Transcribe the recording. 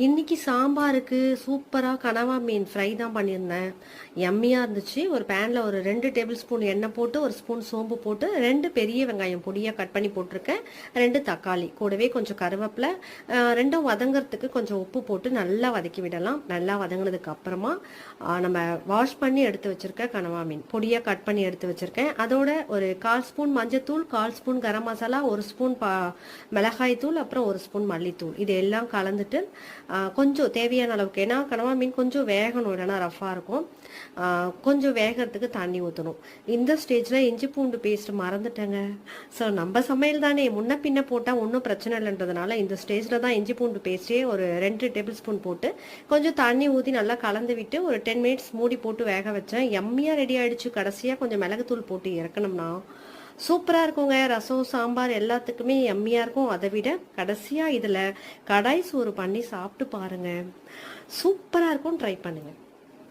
இன்னைக்கு சாம்பாருக்கு சூப்பராக கனவா மீன் ஃப்ரை தான் பண்ணியிருந்தேன். எம்மியாக இருந்துச்சு. ஒரு பேனில் ஒரு ரெண்டு டேபிள் ஸ்பூன் எண்ணெய் போட்டு ஒரு ஸ்பூன் சோம்பு போட்டு ரெண்டு பெரிய வெங்காயம் பொடியாக கட் பண்ணி போட்டிருக்கேன். ரெண்டு தக்காளி கூடவே கொஞ்சம் கருவேப்பிலை ரெண்டும் வதங்கிறதுக்கு கொஞ்சம் உப்பு போட்டு நல்லா வதக்கி விடலாம். நல்லா வதங்கினதுக்கு அப்புறமா நம்ம வாஷ் பண்ணி எடுத்து வச்சிருக்க கனவா மீன். பொடியாக கட் பண்ணி எடுத்து வச்சுருக்கேன். அதோட ஒரு கால் ஸ்பூன் மஞ்சத்தூள் கால் ஸ்பூன் கரம் மசாலா ஒரு ஸ்பூன் பா மிளகாய் தூள் அப்புறம் ஒரு ஸ்பூன் மல்லித்தூள். இது எல்லாம் கலந்துட்டு கொஞ்சம் தேவையான அளவுக்கு ஏன்னா கனவா மீன் கொஞ்சம் வேகணும் இல்லைன்னா ரஃப்பாக இருக்கும். கொஞ்சம் வேகறதுக்கு தண்ணி ஊற்றணும் இந்த ஸ்டேஜில் இஞ்சி பூண்டு பேஸ்ட் மறந்துட்டேங்க. ஸோ நம்ம சமையல் தானே. முன்ன பின்ன போட்டால் ஒன்றும் பிரச்சனை இல்லைன்றதுனால இந்த ஸ்டேஜில் தான் இஞ்சி பூண்டு பேஸ்ட்டே ஒரு ரெண்டு டேபிள் ஸ்பூன் போட்டு கொஞ்சம் தண்ணி ஊற்றி நல்லா கலந்து விட்டு ஒரு டென் மினிட்ஸ் மூடி போட்டு வேக வச்சேன். எம்மியாக ரெடி ஆகிடுச்சு கடைசியாக கொஞ்சம் மிளகுத்தூள் போட்டு இறக்கணும்னா. சூப்பராக இருக்குங்க. ரசம் சாம்பார் எல்லாத்துக்குமே எம்மியாக இருக்கும். அதை விட கடைசியாக இதில் கடாய் சோறு பண்ணி சாப்பிட்டு பாருங்க. சூப்பராக இருக்கும். ட்ரை பண்ணுங்கள்